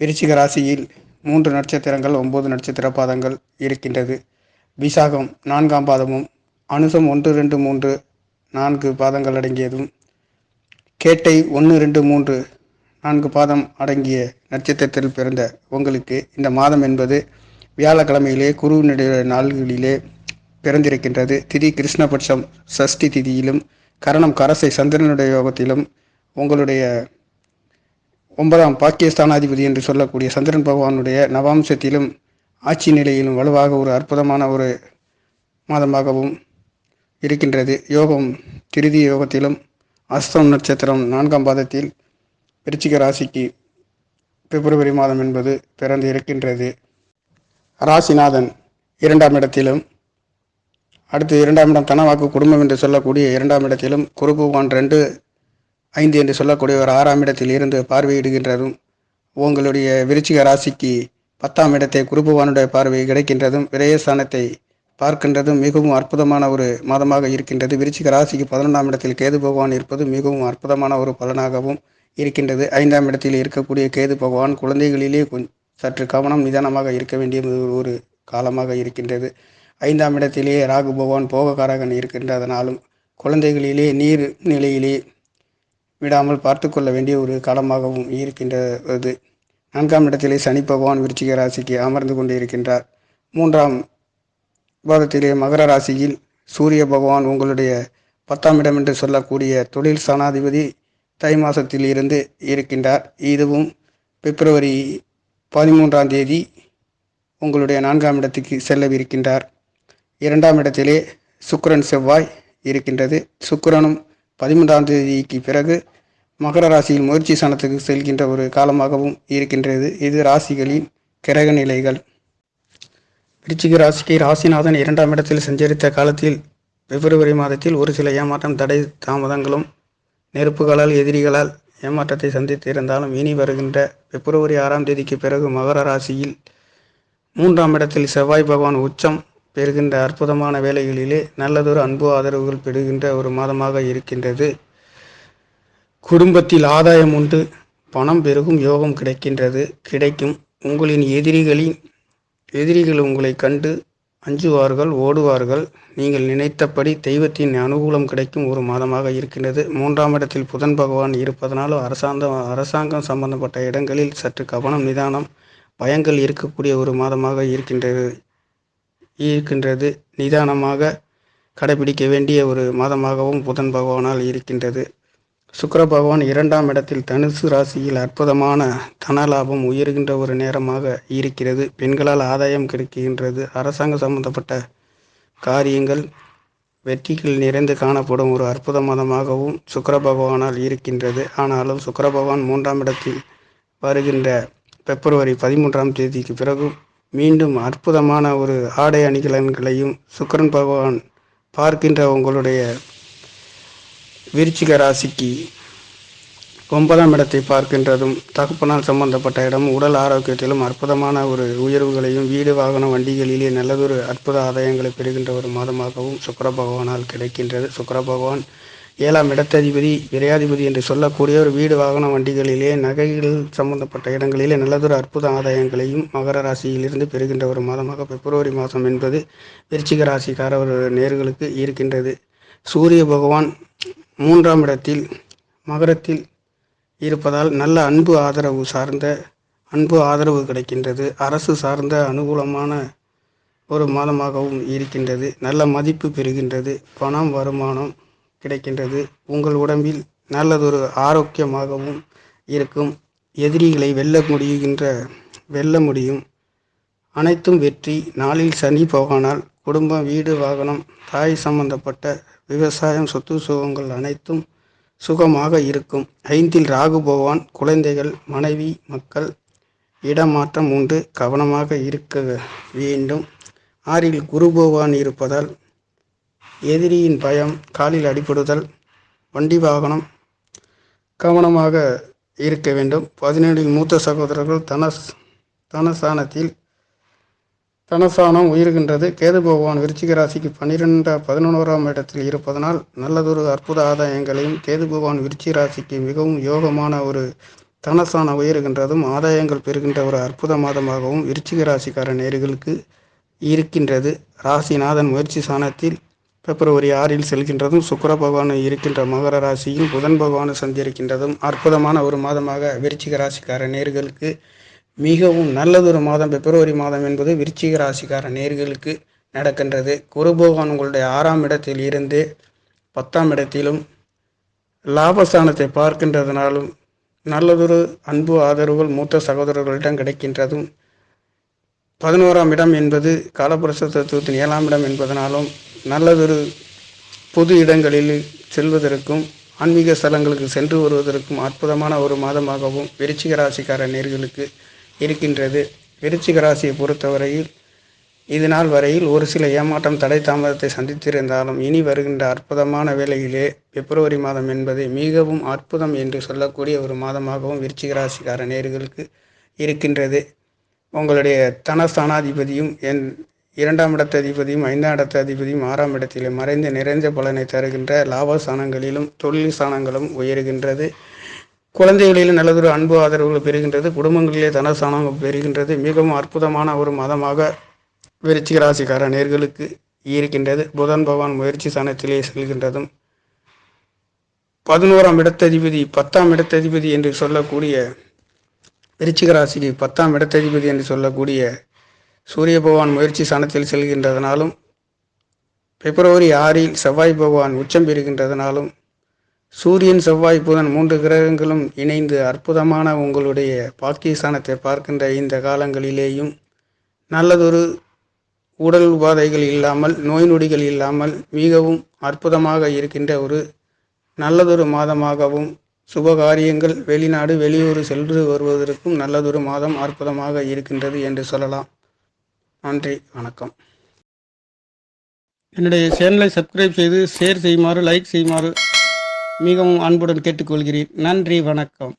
விருச்சிக ராசியில் மூன்று நட்சத்திரங்கள் ஒன்பது நட்சத்திர பாதங்கள் இருக்கின்றது. விசாகம் நான்காம் பாதமும் அனுசம் ஒன்று ரெண்டு மூன்று நான்கு பாதங்கள் அடங்கியதும் கேட்டை ஒன்று ரெண்டு மூன்று நான்கு பாதம் அடங்கிய நட்சத்திரத்தில் பிறந்த உங்களுக்கு இந்த மாதம் என்பது வியாழக்கிழமையிலே குருவினுடைய நாள்களிலே பிறந்திருக்கின்றது. திதி கிருஷ்ணபட்சம் சஷ்டி திதியிலும் கரணம் கரசை சந்திரனுடைய யோகத்திலும் உங்களுடைய ஒன்பதாம் பாக்கியஸ்தானாதிபதி என்று சொல்லக்கூடிய சந்திரன் பகவானுடைய நவாம்சத்திலும் ஆட்சி நிலையிலும் வலுவாக ஒரு அற்புதமான ஒரு மாதமாகவும் இருக்கின்றது. யோகம் திருதி யோகத்திலும் அஸ்தம் நட்சத்திரம் நான்காம் பாதத்தில் விருச்சிக ராசிக்கு பிப்ரவரி மாதம் என்பது பிறந்து இருக்கின்றது. ராசிநாதன் இரண்டாம் இடத்திலும் அடுத்து இரண்டாம் இடம் தனவாக்கு குடும்பம் என்று சொல்லக்கூடிய இரண்டாம் இடத்திலும் குரு பகவான் ரெண்டு ஐந்து என்று சொல்லக்கூடிய ஒரு ஆறாம் இடத்தில் இருந்து பார்வையிடுகின்றதும் உங்களுடைய விருச்சிக ராசிக்கு பத்தாம் இடத்தை குருபவானுடைய பார்வை கிடைக்கின்றதும் விரயஸ்தானத்தை பார்க்கின்றதும் மிகவும் அற்புதமான ஒரு மாதமாக இருக்கின்றது. விருச்சிக ராசிக்கு பதினொன்றாம் இடத்தில் கேது பகவான் இருப்பது மிகவும் அற்புதமான ஒரு பலனாகவும் இருக்கின்றது. ஐந்தாம் இடத்தில் இருக்கக்கூடிய கேது பகவான் குழந்தைகளிலே கொஞ்சம் சற்று கவனம் நிதானமாக இருக்க வேண்டிய ஒரு காலமாக இருக்கின்றது. ஐந்தாம் இடத்திலே ராகு பகவான் போகக்காரகன் இருக்கின்றதனாலும் குழந்தைகளிலே நீர் நிலையிலே விடாமல் பார்த்து கொள்ள வேண்டிய ஒரு காலமாகவும் இருக்கின்றது. நான்காம் இடத்திலே சனி பகவான் விருச்சிக ராசிக்கு அமர்ந்து கொண்டு இருக்கின்றார். மூன்றாம் பாதத்திலே மகர ராசியில் சூரிய பகவான் உங்களுடைய பத்தாம் இடம் என்று சொல்லக்கூடிய தொழில் ஸ்தானாதிபதி தை மாதத்தில் இருந்து இருக்கின்றார். இதுவும் பிப்ரவரி பதிமூன்றாம் தேதி உங்களுடைய நான்காம் இடத்துக்கு செல்லவிருக்கின்றார். இரண்டாம் இடத்திலே சுக்கிரன் செவ்வாய் இருக்கின்றது. சுக்கிரனும் பதிமூன்றாம் தேதிக்கு பிறகு மகர ராசியில் முயற்சி சனத்துக்கு செல்கின்ற ஒரு காலமாகவும் இருக்கின்றது. இது ராசிகளின் கிரக நிலைகள். விருச்சிக ராசிக்கு ராசிநாதன் இரண்டாம் இடத்தில் சஞ்சரித்த காலத்தில் பிப்ரவரி மாதத்தில் ஒரு சில ஏமாற்றம் தடை தாமதங்களும் நெருப்புகளால் எதிரிகளால் ஏமாற்றத்தை சந்தித்து இருந்தாலும் இனி வருகின்ற பிப்ரவரி ஆறாம் தேதிக்கு பிறகு மகர ராசியில் மூன்றாம் இடத்தில் செவ்வாய் பகவான் உச்சம் பெறுகின்ற அற்புதமான வேலைகளிலே நல்லதொரு அன்பு ஆதரவுகள் பெறுகின்ற ஒரு மாதமாக இருக்கின்றது. குடும்பத்தில் ஆதாயம் உண்டு பணம் பெருகும் யோகம் கிடைக்கின்றது கிடைக்கும். உங்களின் எதிரிகளின் எதிரிகள் உங்களை கண்டு அஞ்சுவார்கள் ஓடுவார்கள். நீங்கள் நினைத்தபடி தெய்வத்தின் அனுகூலம் கிடைக்கும் ஒரு மாதமாக இருக்கின்றது. மூன்றாம் இடத்தில் புதன் பகவான் இருப்பதனாலும் அரசாங்கம் அரசாங்கம் சம்பந்தப்பட்ட இடங்களில் சற்று கவனம் நிதானம் பயங்கள் இருக்கக்கூடிய ஒரு மாதமாக இருக்கின்றது. இருக்கின்றது. நிதானமாக கடைபிடிக்க வேண்டிய ஒரு மாதமாகவும் புதன் பகவானால் இருக்கின்றது. சுக்கர பகவான் இரண்டாம் இடத்தில் தனுசு ராசியில் அற்புதமான தனலாபம் உயர்கின்ற ஒரு நேரமாக இருக்கிறது. பெண்களால் ஆதாயம் கிடைக்கின்றது. அரசாங்க சம்பந்தப்பட்ட காரியங்கள் வெற்றிகள் நிறைந்து காணப்படும் ஒரு அற்புத மாதமாகவும் சுக்கர பகவானால் இருக்கின்றது. ஆனாலும் சுக்கர பகவான் மூன்றாம் இடத்தில் வருகின்ற பிப்ரவரி பதிமூன்றாம் தேதிக்கு பிறகு மீண்டும் அற்புதமான ஒரு ஆடை அணிகலன்களையும் சுக்கரன் பகவான் பார்க்கின்ற உங்களுடைய விருச்சிக ராசிக்கு ஒன்பதாம் இடத்தை பார்க்கின்றதும் தகப்பனால் சம்பந்தப்பட்ட இடம் உடல் ஆரோக்கியத்திலும் அற்புதமான ஒரு உயர்வுகளையும் வீடு வாகன வண்டிகளிலே நல்லதொரு அற்புத ஆதாயங்களை பெறுகின்ற ஒரு மாதமாகவும் சுக்கர பகவானால் கிடைக்கின்றது. சுக்கர பகவான் ஏழாம் இடத்ததிபதி விரையாதிபதி என்று சொல்லக்கூடிய ஒரு வீடு வாகன வண்டிகளிலே நகைகள் சம்பந்தப்பட்ட இடங்களிலே நல்லதொரு அற்புத ஆதாயங்களையும் மகர ராசியிலிருந்து பெறுகின்ற ஒரு மாதமாக பிப்ரவரி மாதம் என்பது விருச்சிக ராசிக்கார ஒரு நேர்களுக்கு இருக்கின்றது. சூரிய பகவான் மூன்றாம் இடத்தில் மகரத்தில் இருப்பதால் நல்ல அன்பு ஆதரவு சார்ந்த அன்பு ஆதரவு கிடைக்கின்றது. அரசு சார்ந்த அனுகூலமான ஒரு மாதமாகவும் இருக்கின்றது. நல்ல மதிப்பு பெறுகின்றது. பணம் வருமானம் கிடைக்கின்றது. உங்கள் உடம்பில் நல்லதொரு ஆரோக்கியமாகவும் இருக்கும். எதிரிகளை வெல்ல முடிகின்ற வெல்ல முடியும். அனைத்தும் வெற்றி. நாளில் சனி போகானால் குடும்பம் வீடு வாகனம் தாய் சம்பந்தப்பட்ட விவசாயம் சொத்து சுகங்கள் அனைத்தும் சுகமாக இருக்கும். ஐந்தில் ராகு போவான் குழந்தைகள் மனைவி மக்கள் இடமாற்றம் உண்டு. கவனமாக இருக்க வேண்டும். ஆறில் குரு பகவான் இருப்பதால் எதிரியின் பயம் காலில் அடிபடுதல் வண்டி வாகனம் கவனமாக இருக்க வேண்டும். பதினேழில் மூத்த சகோதரர்கள் தனஸ் தனசானத்தில் தனசானம் உயிர்கின்றது. கேது பகவான் விருச்சிக ராசிக்கு பன்னிரெண்டா பதினோராம் இடத்தில் இருப்பதனால் நல்லதொரு அற்புத ஆதாயங்களையும் கேது பகவான் விருச்சிக ராசிக்கு மிகவும் யோகமான ஒரு தனஸ்தானம் உயர்கின்றதும் ஆதாயங்கள் பெறுகின்ற ஒரு அற்புத மாதமாகவும் விருச்சிக ராசிக்கார நேர்களுக்கு இருக்கின்றது. ராசிநாதன் முயற்சி சாணத்தில் பிப்ரவரி ஆறில் செல்கின்றதும் சுக்கர பகவான் இருக்கின்ற மகர ராசியில் புதன் பகவான் சந்திருக்கின்றதும் அற்புதமான ஒரு மாதமாக விருச்சிக ராசிக்கார நேர்களுக்கு மிகவும் நல்லதொரு மாதம். பிப்ரவரி மாதம் என்பது விருச்சிக ராசிக்கார நேர்களுக்கு நடக்கின்றது. குரு பகவான் உங்களுடைய ஆறாம் இடத்தில் இருந்து பத்தாம் இடத்திலும் லாபஸ்தானத்தை பார்க்கின்றதுனாலும் நல்லதொரு அன்பு ஆதரவுகள் மூத்த சகோதரர்களிடம் கிடைக்கின்றதும் பதினோராம் இடம் என்பது காலபுருஷ தத்துவத்தின் ஏழாம் இடம் என்பதனாலும் நல்லதொரு பொது இடங்களில் செல்வதற்கும் ஆன்மீக ஸ்தலங்களுக்கு சென்று வருவதற்கும் அற்புதமான ஒரு மாதமாகவும் விருச்சிக ராசிக்கார நேர்களுக்கு இருக்கின்றது. விருச்சிக ராசியை பொறுத்தவரையில் இது நாள் வரையில் ஒரு சில ஏமாற்றம் தடை தாமதத்தை சந்தித்திருந்தாலும் இனி வருகின்ற அற்புதமான வேளையிலே பிப்ரவரி மாதம் என்பது மிகவும் அற்புதம் என்று சொல்லக்கூடிய ஒரு மாதமாகவும் விருச்சிக ராசிக்கார நேர்களுக்கு இருக்கின்றது. உங்களுடைய தனஸ்தானாதிபதியும் என் இரண்டாம் இடத்த அதிபதியும் ஐந்தாம் இடத்த அதிபதியும் ஆறாம் இடத்திலே மறைந்து நிறைந்த பலனை தருகின்ற லாபஸ்தானங்களிலும் தொழில் ஸ்தானங்களும் உயர்கின்றது. குழந்தைகளிலும் நல்லதொரு அன்பு ஆதரவுகள் பெறுகின்றது. குடும்பங்களிலே தனஸ்தானம் பெறுகின்றது. மிகவும் அற்புதமான ஒரு மதமாக விருச்சிக ராசிக்கார நேர்களுக்கு இருக்கின்றது. புதன் பகவான் முயற்சி ஸ்தானத்திலே செல்கின்றதும் பதினோராம் இடத்ததிபதி பத்தாம் இடத்ததிபதி என்று சொல்லக்கூடிய விருச்சிக ராசிக்கு பத்தாம் இடத்ததிபதி என்று சொல்லக்கூடிய சூரிய பகவான் முயற்சி சாணத்தில் செல்கின்றதனாலும் பிப்ரவரி ஆறில் செவ்வாய் பகவான் உச்சம் பெறுகின்றதனாலும் சூரியன் செவ்வாய் புதன் மூன்று கிரகங்களும் இணைந்து அற்புதமான உங்களுடைய பாக்கியஸ்தானத்தை பார்க்கின்ற இந்த காலங்களிலேயும் நல்லதொரு உடல் உபாதைகள் இல்லாமல் நோய் நொடிகள் இல்லாமல் மிகவும் அற்புதமாக இருக்கின்ற ஒரு நல்லதொரு மாதமாகவும் சுபகாரியங்கள் வெளிநாடு வெளியூர் சென்று வருவதற்கும் நல்லதொரு மாதம் அற்புதமாக இருக்கின்றது என்று சொல்லலாம். நன்றி வணக்கம். என்னுடைய சேனலை சப்ஸ்கிரைப் செய்து ஷேர் செய்யுமாறு லைக் செய்யுமாறு மிகவும் அன்புடன் கேட்டுக்கொள்கிறேன். நன்றி வணக்கம்.